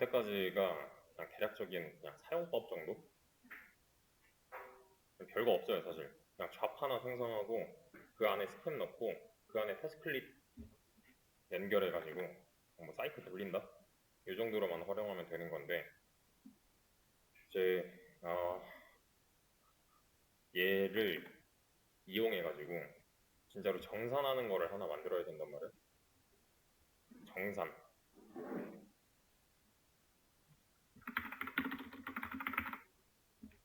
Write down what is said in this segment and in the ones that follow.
여태까지가 그냥 대략적인 그냥 사용법 정도? 별거 없어요 사실 그냥 잡 하나 생성하고 그 안에 스팸 넣고 그 안에 패스클립 연결해가지고 뭐 사이트 돌린다? 이 정도로만 활용하면 되는 건데 이제 어, 얘를 이용해가지고 진짜로 정산하는 거를 하나 만들어야 된단 말이야 정산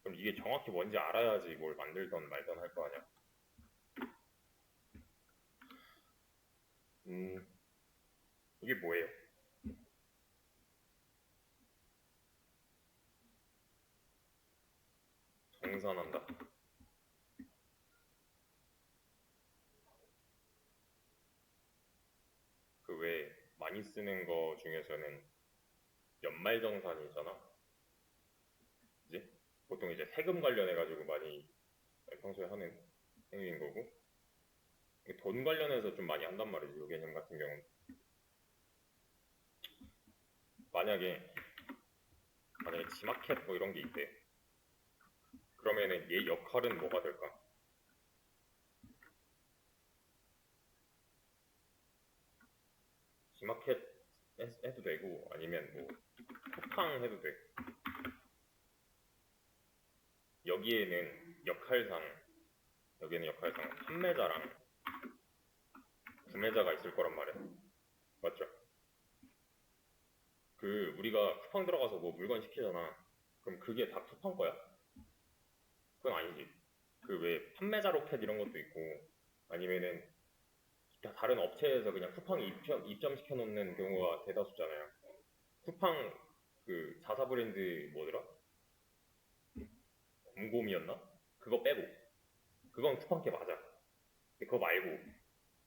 그럼 이게 정확히 뭔지 알아야지 뭘 만들던 말던 할 거 아니야 음 이게 뭐예요? 정산한다. 그 외에 많이 쓰는 거 중에서는 연말정산이잖아. 보통 이제 세금 관련해 가지고 많이 평소에 하는 행위인 거고 돈 관련해서 좀 많이 한단 말이지 이 개념 같은 경우는. 만약에 만약에 지마켓 뭐 이런 게 있대. 그러면은 얘 역할은 뭐가 될까? 지마켓 해- 해도 되고 아니면 뭐 쿠팡 해도 돼. 여기에는 역할상 여기에는 역할상 판매자랑 구매자가 있을 거란 말이야. 맞죠? 그 우리가 쿠팡 들어가서 뭐 물건 시키잖아. 그럼 그게 다 쿠팡 거야? 그건 아니지. 그 왜 판매자 로켓 이런 것도 있고 아니면은 다 다른 업체에서 그냥 쿠팡에 입점, 입점시켜 놓는 경우가 대다수잖아요. 쿠팡 그 자사 브랜드 뭐더라? 곰곰이었나? 그거 빼고 그건 쿠팡 게 맞아. 근데 그거 말고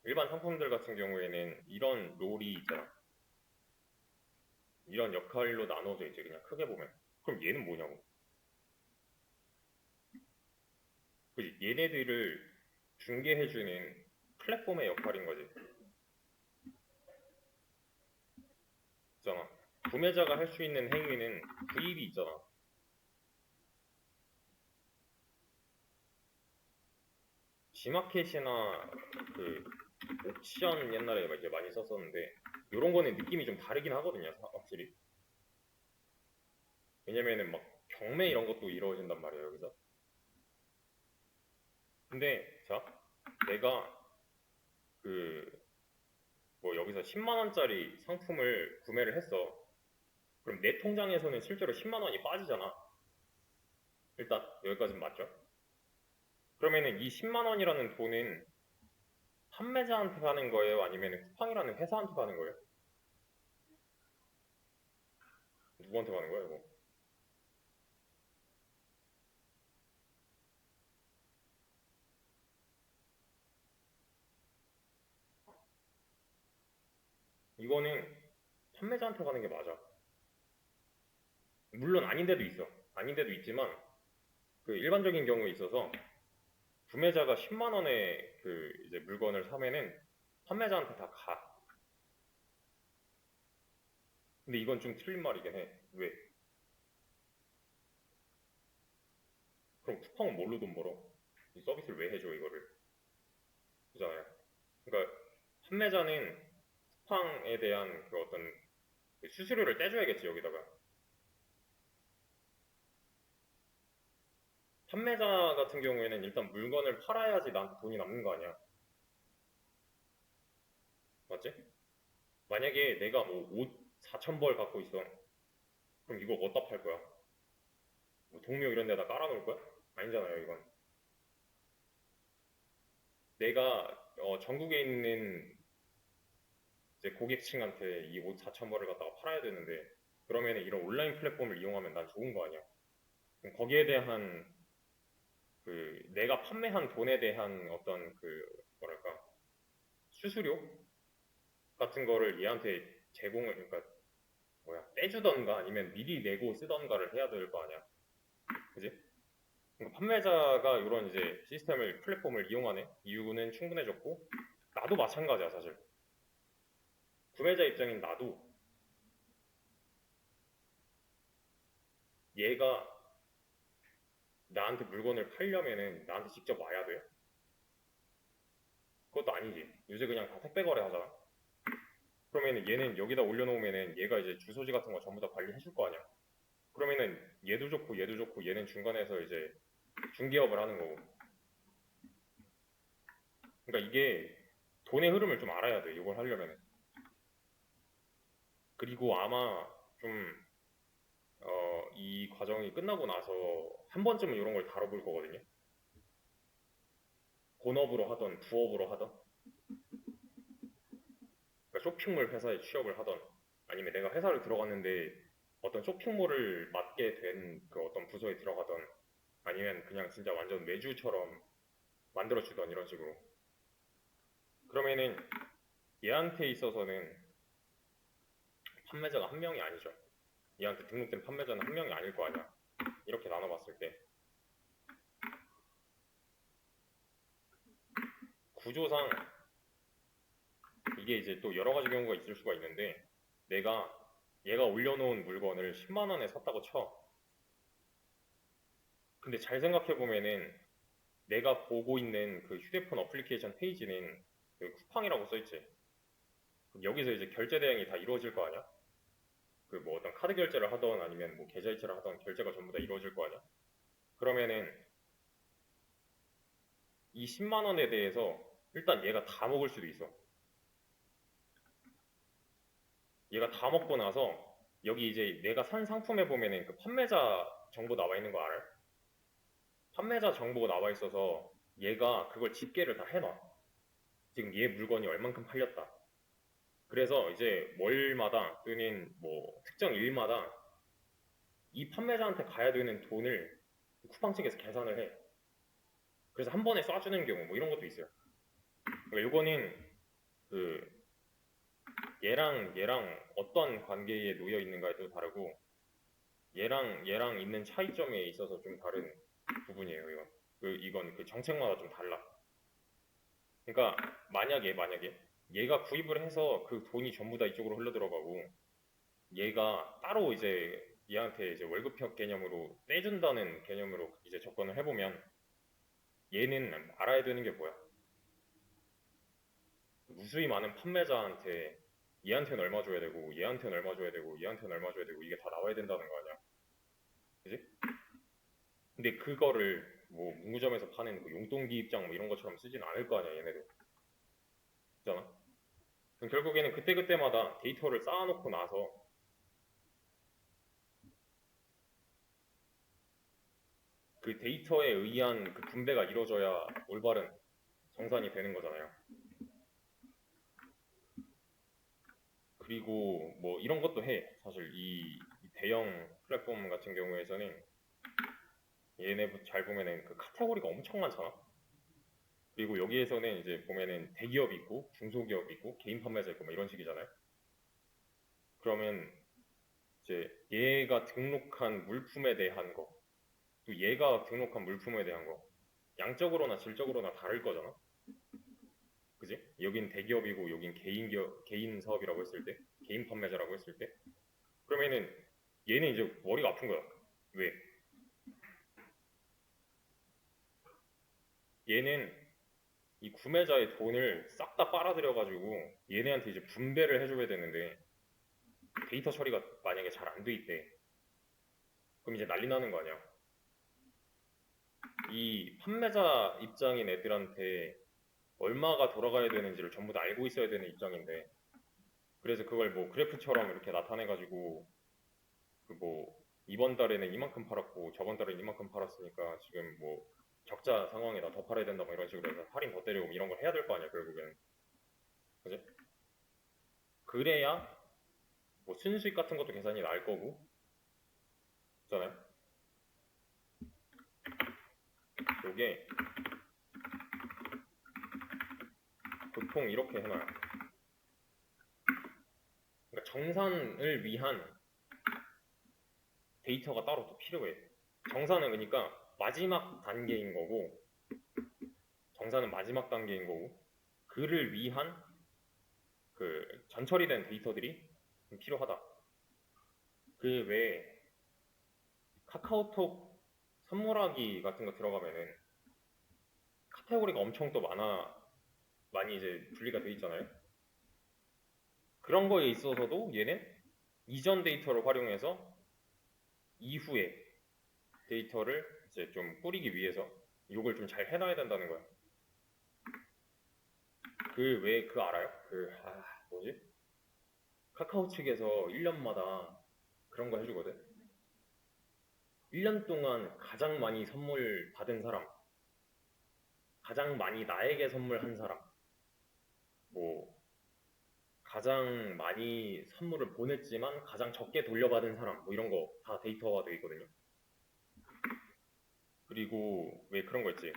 일반 상품들 같은 경우에는 이런 롤이 있잖아. 이런 역할로 나눠져 있지 그냥 크게 보면. 그럼 얘는 뭐냐고. 그지? 얘네들을 중개해주는 플랫폼의 역할인 거지. 있잖아. 구매자가 할 수 있는 행위는 구입이 있잖아. 지마켓이나 그 옥션 옛날에 막 이제 많이 썼었는데 이런 거는 느낌이 좀 다르긴 하거든요, 사- 확실히. 왜냐면은 막 경매 이런 것도 이루어진단 말이에요, 여기서. 근데 자, 내가 그 뭐 여기서 10만 원짜리 상품을 구매를 했어. 그럼 내 통장에서는 실제로 10만 원이 빠지잖아. 일단 여기까지는 맞죠? 그러면은 이 10만 원이라는 돈은 판매자한테 가는 거예요? 아니면 쿠팡이라는 회사한테 가는 거예요? 누구한테 가는 거야, 이거? 이거는 판매자한테 가는 게 맞아. 물론 아닌 데도 있어. 아닌 데도 있지만 그 일반적인 경우에 있어서 구매자가 10만 원의 그 이제 물건을 사면은 판매자한테 다 가. 근데 이건 좀 틀린 말이긴 해. 왜? 그럼 쿠팡은 뭘로 돈 벌어? 이 서비스를 왜 해줘 이거를? 그잖아요. 그러니까 판매자는 쿠팡에 대한 그 어떤 그 수수료를 떼줘야겠지 여기다가. 판매자 같은 경우에는 일단 물건을 팔아야지 나한테 돈이 남는 거 아니야. 맞지? 만약에 내가 뭐 옷 4천 벌 갖고 있어. 그럼 이거 어디다 팔 거야? 뭐 동묘 이런 데다 깔아놓을 거야? 아니잖아요, 이건. 내가 어, 전국에 있는 이제 고객층한테 이 옷 4천 벌을 갖다가 팔아야 되는데 그러면 이런 온라인 플랫폼을 이용하면 난 좋은 거 아니야. 거기에 대한 그 내가 판매한 돈에 대한 어떤 그 뭐랄까? 수수료 같은 거를 얘한테 제공을 그러니까 뭐야? 떼주던가 아니면 미리 내고 쓰던가를 해야 될 거 아니야. 그지? 그러니까 판매자가 이런 이제 시스템을 플랫폼을 이용하는 이유는 충분해졌고 나도 마찬가지야 사실. 구매자 입장인 나도 얘가 나한테 물건을 팔려면은 나한테 직접 와야 돼? 그것도 아니지. 요새 그냥 다 택배 거래 하잖아. 그러면은 얘는 여기다 올려놓으면은 얘가 이제 주소지 같은 거 전부 다 관리해 줄 거 아니야. 그러면은 얘도 좋고 얘도 좋고 얘는 중간에서 이제 중개업을 하는 거고. 그러니까 이게 돈의 흐름을 좀 알아야 돼. 이걸 하려면은. 그리고 아마 좀, 어, 이 과정이 끝나고 나서 한 번쯤은 이런 걸 다뤄볼 거거든요. 본업으로 하던, 부업으로 하던. 그러니까 쇼핑몰 회사에 취업을 하던, 아니면 내가 회사를 들어갔는데 어떤 쇼핑몰을 맡게 된 그 어떤 부서에 들어가던, 아니면 그냥 진짜 완전 매주처럼 만들어주던 이런 식으로. 그러면은 얘한테 있어서는 판매자가 한 명이 아니죠. 얘한테 등록된 판매자는 한 명이 아닐 거 아니야. 이렇게 나눠봤을 때. 구조상 이게 이제 또 여러 가지 경우가 있을 수가 있는데 내가 얘가 올려놓은 물건을 10만 원에 샀다고 쳐. 근데 잘 생각해 보면은 내가 보고 있는 그 휴대폰 어플리케이션 페이지는 그 쿠팡이라고 써있지. 여기서 이제 결제 대행이 다 이루어질 거 아니야? 그 뭐 어떤 카드 결제를 하던 아니면 뭐 계좌 이체를 하던 결제가 전부 다 이루어질 거 아니야? 그러면은 이 10만 원에 대해서 일단 얘가 다 먹을 수도 있어. 얘가 다 먹고 나서 여기 이제 내가 산 상품에 보면은 그 판매자 정보 나와 있는 거 알아요? 판매자 정보가 나와 있어서 얘가 그걸 집계를 다 해놔. 지금 얘 물건이 얼만큼 팔렸다. 그래서 이제 월마다 또는 뭐 특정 일마다 이 판매자한테 가야 되는 돈을 쿠팡 측에서 계산을 해. 그래서 한 번에 쏴주는 경우 뭐 이런 것도 있어요. 그러니까 요거는 그 얘랑 얘랑 어떤 관계에 놓여 있는가에 또 다르고 얘랑 얘랑 있는 차이점에 있어서 좀 다른 부분이에요. 이건 그 이건 그 정책마다 좀 달라. 그러니까 만약에 만약에 얘가 구입을 해서 그 돈이 전부 다 이쪽으로 흘러 들어가고 얘가 따로 이제 얘한테 이제 월급형 개념으로 떼준다는 개념으로 이제 접근을 해보면 얘는 알아야 되는 게 뭐야? 무수히 많은 판매자한테 얘한테는 얼마 줘야 되고 얘한테는 얼마 줘야 되고 얘한테는 얼마 줘야 되고 이게 다 나와야 된다는 거 아니야? 그지? 근데 그거를 뭐 문구점에서 파는 그 용돈기 입장 뭐 이런 것처럼 쓰진 않을 거 아니야 얘네들 그잖아 결국에는 그때그때마다 데이터를 쌓아놓고 나서 그 데이터에 의한 그 분배가 이루어져야 올바른 정산이 되는 거잖아요. 그리고 뭐 이런 것도 해. 사실 이, 이 대형 플랫폼 같은 경우에서는 얘네 잘 보면은 그 카테고리가 엄청 많잖아. 그리고 여기에서는 이제 보면은 대기업 있고 중소기업 있고 개인 판매자 있고 막 이런 식이잖아요. 그러면 이제 얘가 등록한 물품에 대한 거, 또 얘가 등록한 물품에 대한 거, 양적으로나 질적으로나 다를 거잖아. 그지? 여긴 대기업이고 여긴 개인 기업, 개인 사업이라고 했을 때, 개인 판매자라고 했을 때, 그러면은 얘는 이제 머리가 아픈 거야. 왜? 얘는 이 구매자의 돈을 싹 다 빨아들여가지고 얘네한테 이제 분배를 해줘야 되는데 데이터 처리가 만약에 잘 안 돼 있대. 그럼 이제 난리 나는 거 아니야. 이 판매자 입장인 애들한테 얼마가 돌아가야 되는지를 전부 다 알고 있어야 되는 입장인데 그래서 그걸 뭐 그래프처럼 이렇게 나타내가지고 그 뭐 이번 달에는 이만큼 팔았고 저번 달에는 이만큼 팔았으니까 지금 뭐 적자 상황에다 더 팔아야 된다 뭐 이런 식으로 해서 할인 더 때리고 이런 걸 해야 될 거 아니야 결국엔 그지? 그래야 뭐 순수익 같은 것도 계산이 날 거고. 그잖아요? 요게 보통 이렇게 해놔요. 그러니까 정산을 위한 데이터가 따로 또 필요해. 정산은 그러니까 마지막 단계인 거고 정산은 마지막 단계인 거고 그를 위한 그 전처리된 데이터들이 필요하다. 그 외에 카카오톡 선물하기 같은 거 들어가면은 카테고리가 엄청 또 많아 많이 이제 분리가 돼 있잖아요. 그런 거에 있어서도 얘는 이전 데이터를 활용해서 이후에 데이터를 이제 좀 뿌리기 위해서 이걸 좀잘 해놔야 된다는 거야. 그 왜 그 알아요? 그 아 뭐지? 카카오 측에서 1년마다 그런 거 해주거든. 1년 동안 가장 많이 선물 받은 사람, 가장 많이 나에게 선물한 사람, 뭐 가장 많이 선물을 보냈지만 가장 적게 돌려받은 사람, 뭐 이런 거 다 데이터가 되어 있거든요. 그리고 왜 그런 거 있지?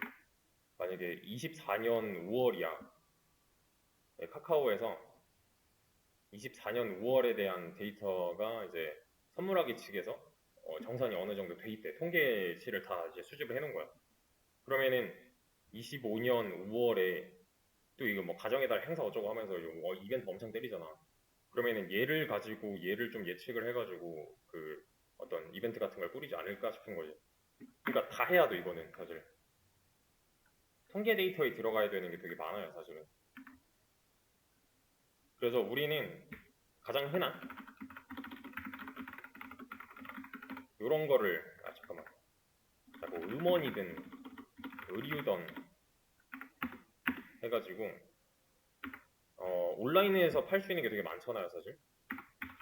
만약에 24년 5월이야. 카카오에서 24년 5월에 대한 데이터가 이제 선물하기 측에서 어, 정산이 어느 정도 돼 있대. 통계치를 다 이제 수집을 해놓은 거야. 그러면은 25년 5월에 또 이거 뭐 가정의 달 행사 어쩌고 하면서 어, 이벤트 엄청 때리잖아. 그러면은 얘를 가지고 얘를 좀 예측을 해가지고 그 어떤 이벤트 같은 걸 꾸리지 않을까 싶은 거지. 그러니까 다 해야 돼 이거는 사실. 통계 데이터에 들어가야 되는 게 되게 많아요 사실은. 그래서 우리는 가장 흔한 이런 거를 아 잠깐만 자뭐 음원이든 의류든 해가지고 어 온라인에서 팔 수 있는 게 되게 많잖아요 사실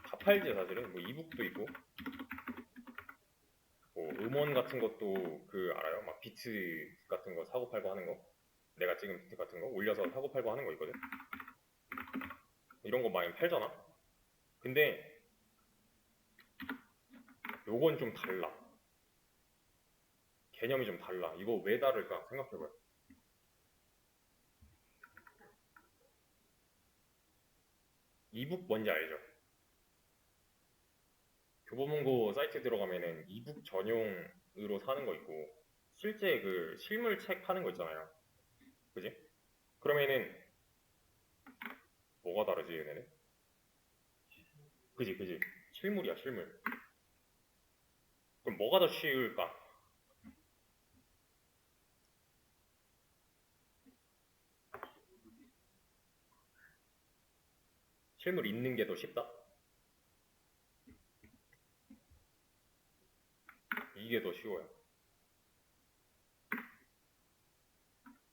다 팔지 사실은 뭐 이북도 있고 뭐 음원 같은 것도 그 알아요 막 비트 같은 거 사고 팔고 하는 거 내가 찍은 비트 같은 거 올려서 사고 팔고 하는 거 있거든 이런 거 많이 팔잖아 근데 요건 좀 달라. 개념이 좀 달라. 이거 왜 다를까 생각해봐요. 이북 뭔지 알죠? 교보문고 사이트 들어가면은 이북 전용으로 사는 거 있고 실제 그 실물 책 파는 거 있잖아요. 그지? 그러면은 뭐가 다르지 얘네는? 그지 그지 실물이야 실물. 그럼 뭐가 더 쉬울까? 실물 있는 게 더 쉽다? 이게 더 쉬워요.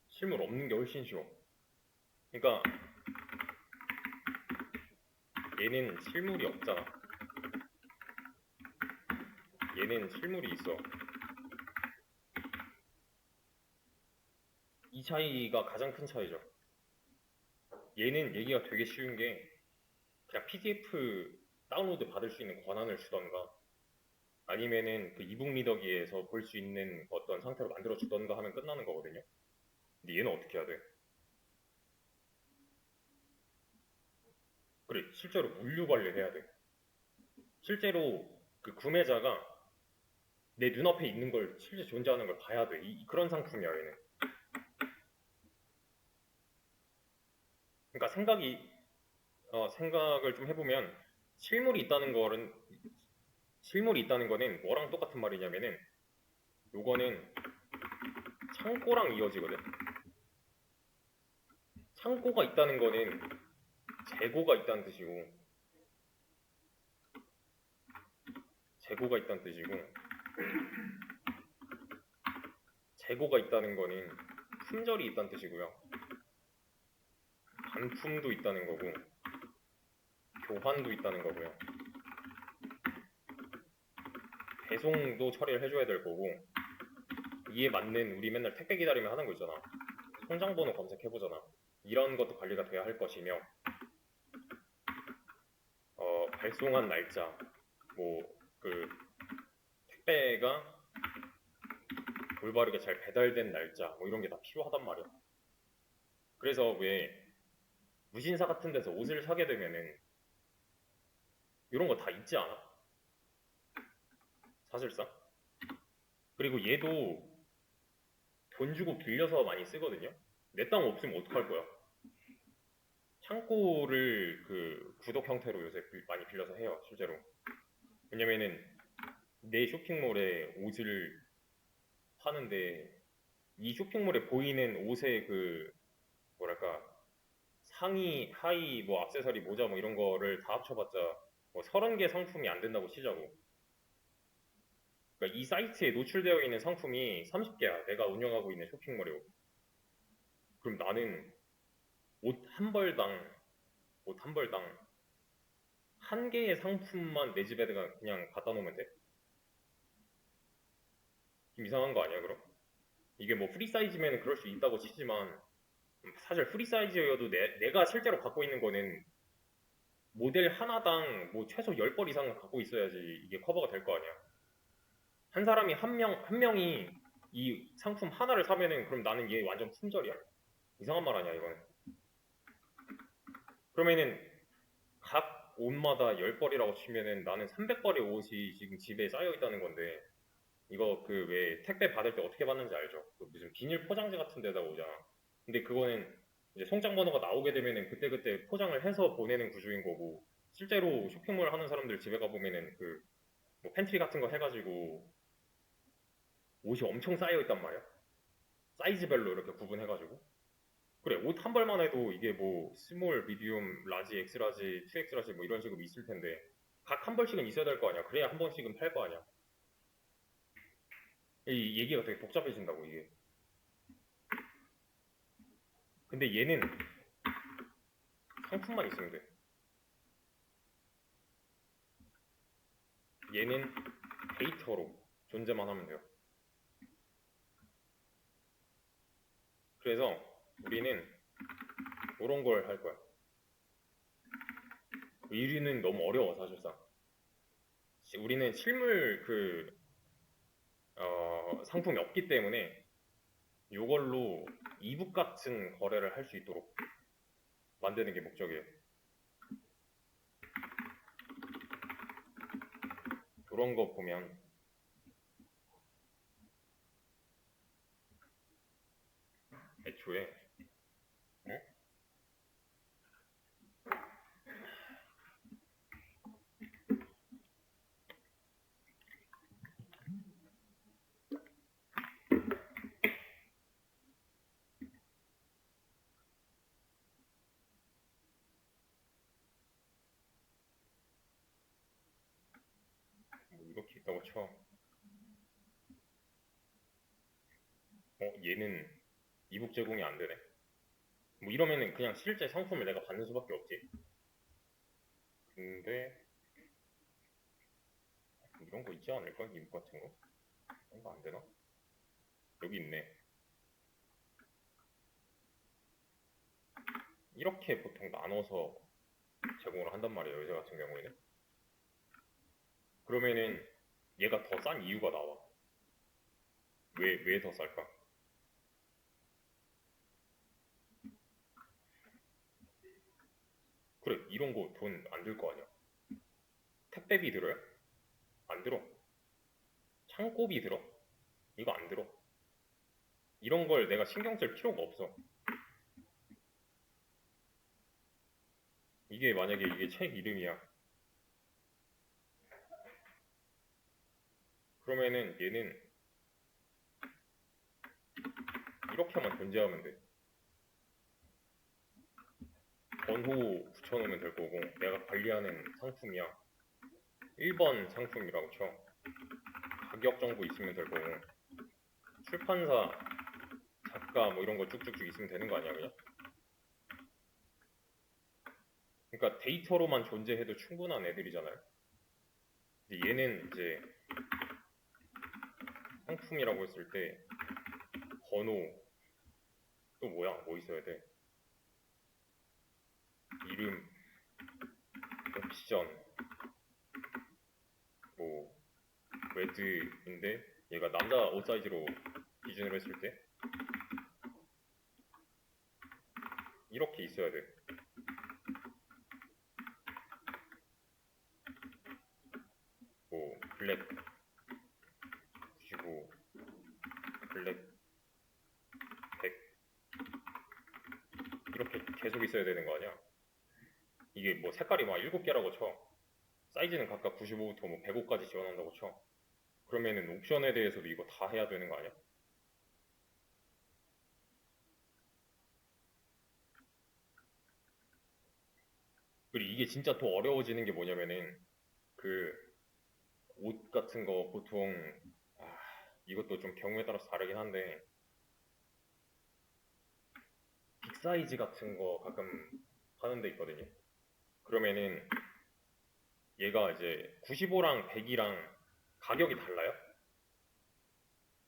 실물 없는 게 훨씬 쉬워. 그러니까 얘는 실물이 없잖아. 얘는 실물이 있어. 이 차이가 가장 큰 차이죠. 얘는 얘기가 되게 쉬운 게 그냥 PDF 다운로드 받을 수 있는 권한을 주던가 아니면은 그 이북 리더기에서 볼 수 있는 어떤 상태로 만들어 주던가 하면 끝나는 거거든요. 근데 얘는 어떻게 해야 돼? 그래, 실제로 물류 관리해야 돼. 실제로 그 구매자가 내 눈앞에 있는 걸 실제 존재하는 걸 봐야 돼. 이, 그런 상품이야 얘는. 그러니까 생각이 어, 생각을 좀 해보면 실물이 있다는 거는 실물이 있다는 거는 뭐랑 똑같은 말이냐면은 요거는 창고랑 이어지거든. 창고가 있다는 거는 재고가 있다는 뜻이고 재고가 있다는 뜻이고 재고가 있다는 거는 품절이 있다는 뜻이고요. 반품도 있다는 거고 교환도 있다는 거고요. 배송도 처리를 해줘야 될 거고 이에 맞는 우리 맨날 택배 기다리면 하는 거 있잖아. 통장번호 검색해보잖아. 이런 것도 관리가 돼야 할 것이며 어, 발송한 날짜 뭐 그 택배가 올바르게 잘 배달된 날짜 뭐 이런 게 다 필요하단 말이야. 그래서 왜 무신사 같은 데서 옷을 사게 되면은 이런 거 다 있지 않아? 사실상. 그리고 얘도 돈 주고 빌려서 많이 쓰거든요. 내 땅 없으면 어떡할 거야? 창고를 그 구독 형태로 요새 많이 빌려서 해요, 실제로. 왜냐면은 내 쇼핑몰에 옷을 파는데 이 쇼핑몰에 보이는 옷의 그 뭐랄까 상의, 하의, 뭐 액세서리, 모자 뭐 이런 거를 다 합쳐봤자 뭐 30개 상품이 안 된다고 치자고. 그러니까 이 사이트에 노출되어 있는 상품이 30개야. 내가 운영하고 있는 쇼핑몰에. 그럼 나는 옷 한 벌당 옷 한 벌당 한 개의 상품만 내 집에다가 그냥 갖다 놓으면 돼. 좀 이상한 거 아니야, 그럼? 이게 뭐 프리 사이즈면 그럴 수 있다고 치지만 사실 프리 사이즈여도 내, 내가 실제로 갖고 있는 거는 모델 하나당 뭐 최소 10벌 이상은 갖고 있어야지 이게 커버가 될 거 아니야. 한 사람이 한 명, 한 명이 이 상품 하나를 사면은 그럼 나는 얘 완전 품절이야. 이상한 말 아니야, 이거는. 그러면은 각 옷마다 10벌이라고 치면은 나는 300벌의 옷이 지금 집에 쌓여 있다는 건데 이거 그 왜 택배 받을 때 어떻게 받는지 알죠? 그 무슨 비닐 포장지 같은 데다 오잖아. 근데 그거는 이제 송장 번호가 나오게 되면은 그때그때 포장을 해서 보내는 구조인 거고 실제로 쇼핑몰 하는 사람들 집에 가보면은 그 뭐 팬트리 같은 거 해가지고 옷이 엄청 쌓여 있단 말이야. 사이즈별로 이렇게 구분해가지고 그래 옷 한 벌만 해도 이게 뭐 스몰, 미디움, 라지, 엑스라지, 2엑스라지 뭐 이런 식으로 있을 텐데 각 한 벌씩은 있어야 될 거 아니야. 그래야 한 번씩은 팔 거 아니야. 이 얘기가 되게 복잡해진다고 이게. 근데 얘는 상품만 있으면 돼. 얘는 데이터로 존재만 하면 돼요. 그래서 우리는 이런 걸 할 거야. 1위는 너무 어려워 사실상. 시- 우리는 실물 그 어, 상품이 없기 때문에 이걸로 이북 같은 거래를 할 수 있도록 만드는 게 목적이에요. 그런 거 보면 애초에 어? 뭐 이렇게 있다고 쳐. 어, 얘는 이북 제공이 안 되네. 뭐 이러면은 그냥 실제 상품을 내가 받는 수밖에 없지. 근데 이런 거 있지 않을까? 이북 같은 거? 이런 거 안 되나? 여기 있네. 이렇게 보통 나눠서 제공을 한단 말이에요. 여자 같은 경우에는. 그러면은 얘가 더 싼 이유가 나와. 왜, 왜 더 쌀까? 그래, 이런 거 돈 안 들 거 아니야. 택배비 들어요? 안 들어. 창고비 들어? 이거 안 들어. 이런 걸 내가 신경 쓸 필요가 없어. 이게 만약에 이게 책 이름이야. 그러면은 얘는 이렇게만 존재하면 돼. 번호 붙여놓으면 될 거고 내가 관리하는 상품이야. 1번 상품이라고 쳐. 가격 정보 있으면 될 거고 출판사, 작가 뭐 이런 거 쭉쭉쭉 있으면 되는 거 아니야 그냥? 그러니까 데이터로만 존재해도 충분한 애들이잖아요. 근데 얘는 이제 상품이라고 했을 때 번호 또 뭐야? 뭐 있어야 돼? 이름, 옵션, 뭐 외드인데 얘가 남자 옷 사이즈로 기준으로 했을 때? 이렇게 있어야 돼. 뭐 블랙. 95 블랙. 100 이렇게 계속 있어야 되는 거 아니야? 뭐 색깔이 막 7개라고 쳐. 사이즈는 각각 95부터 뭐 105까지 지원한다고 쳐. 그러면은 옵션에 대해서도 이거 다 해야 되는 거 아니야? 그리고 이게 진짜 더 어려워지는 게 뭐냐면은 그 옷 같은 거 보통 아, 이것도 좀 경우에 따라서 다르긴 한데 빅 사이즈 같은 거 가끔 하는 데 있거든요. 그러면은 얘가 이제 95랑 100이랑 가격이 달라요?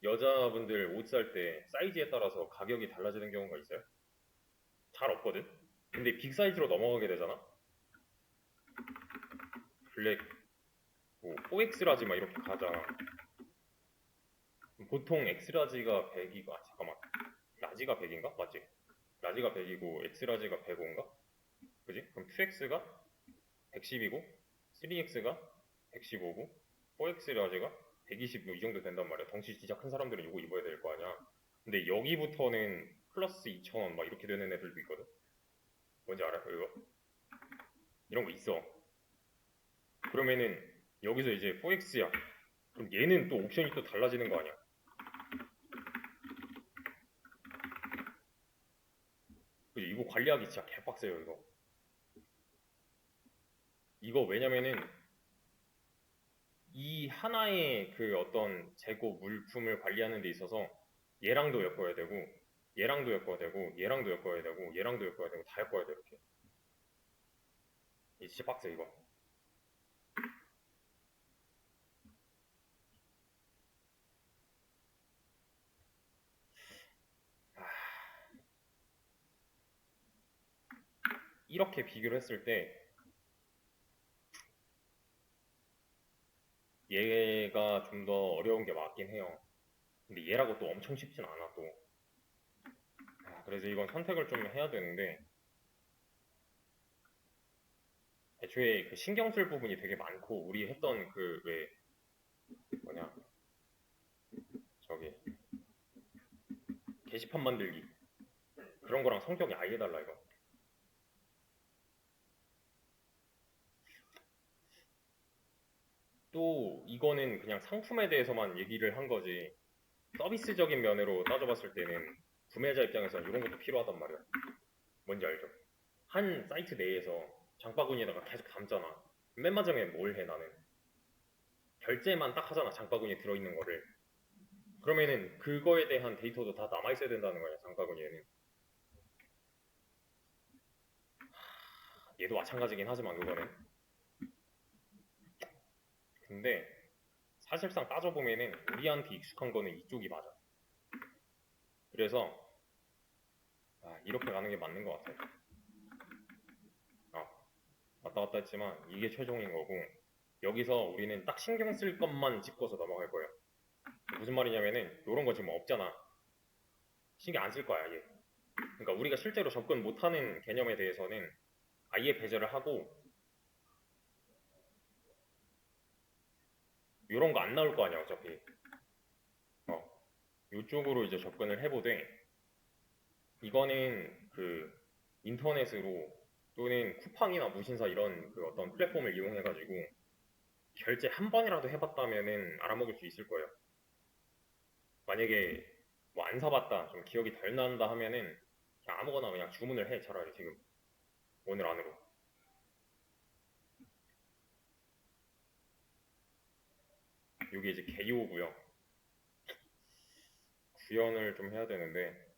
여자분들 옷 살 때 사이즈에 따라서 가격이 달라지는 경우가 있어요? 잘 없거든? 근데 빅 사이즈로 넘어가게 되잖아? 블랙, 뭐, 4X 라지 막 이렇게 가잖아. 보통 X 라지가 100이가, 아, 잠깐만. 라지가 100인가? 맞지? 라지가 100이고, X 라지가 105인가? 그지? 그럼 2X가 110이고, 3X가 115고, 4X 라지가 120, 뭐이 정도 된단 말이야. 덩치 진짜 큰 사람들은 이거 입어야 될 거 아니야. 근데 여기부터는 플러스 2,000원 막 이렇게 되는 애들도 있거든. 뭔지 알아? 이거? 이런 거 있어. 그러면은 여기서 이제 4X야. 그럼 얘는 또 옵션이 또 달라지는 거 아니야? 그지? 이거 관리하기 진짜 개빡세요, 이거. 이거 왜냐면은 이 하나의 그 어떤 재고 물품을 관리하는 데 있어서 얘랑도 엮어야 되고 얘랑도 엮어야 되고 얘랑도 엮어야 되고 얘랑도 엮어야 되고 다 엮어야 돼 이렇게 이 진짜 빡세 이거 아. 이렇게 비교를 했을 때 얘가 좀 더 어려운 게 맞긴 해요. 근데 얘라고 또 엄청 쉽진 않아 또. 아, 그래서 이건 선택을 좀 해야 되는데 애초에 그 신경 쓸 부분이 되게 많고 우리 했던 그 왜 뭐냐 저기 게시판 만들기 그런 거랑 성격이 아예 달라 이거. 또 이거는 그냥 상품에 대해서만 얘기를 한 거지 서비스적인 면으로 따져봤을 때는 구매자 입장에서 이런 것도 필요하단 말이야. 뭔지 알죠? 한 사이트 내에서 장바구니에다가 계속 담잖아. 맨 마지막에 뭘 해 나는? 결제만 딱 하잖아 장바구니에 들어있는 거를. 그러면은 그거에 대한 데이터도 다 남아있어야 된다는 거야 장바구니에는. 하, 얘도 마찬가지긴 하지만 그거는. 근데 사실상 따져보면은 우리한테 익숙한 거는 이쪽이 맞아. 그래서 아, 이렇게 가는 게 맞는 것 같아. 아, 왔다 갔다 했지만 이게 최종인 거고 여기서 우리는 딱 신경 쓸 것만 짚고서 넘어갈 거예요. 무슨 말이냐면은 이런 거 지금 없잖아. 신경 안 쓸 거야, 아예. 그러니까 우리가 실제로 접근 못하는 개념에 대해서는 아예 배제를 하고 이런 거 안 나올 거 아니야 어차피. 어. 이쪽으로 이제 접근을 해보되 이거는 그 인터넷으로 또는 쿠팡이나 무신사 이런 그 어떤 플랫폼을 이용해 가지고 결제 한 번이라도 해봤다면은 알아먹을 수 있을 거예요. 만약에 뭐 안 사봤다 좀 기억이 덜 난다 하면은 그냥 아무거나 그냥 주문을 해 차라리 지금. 오늘 안으로 이게 이제 개요고요. 구현을 좀 해야 되는데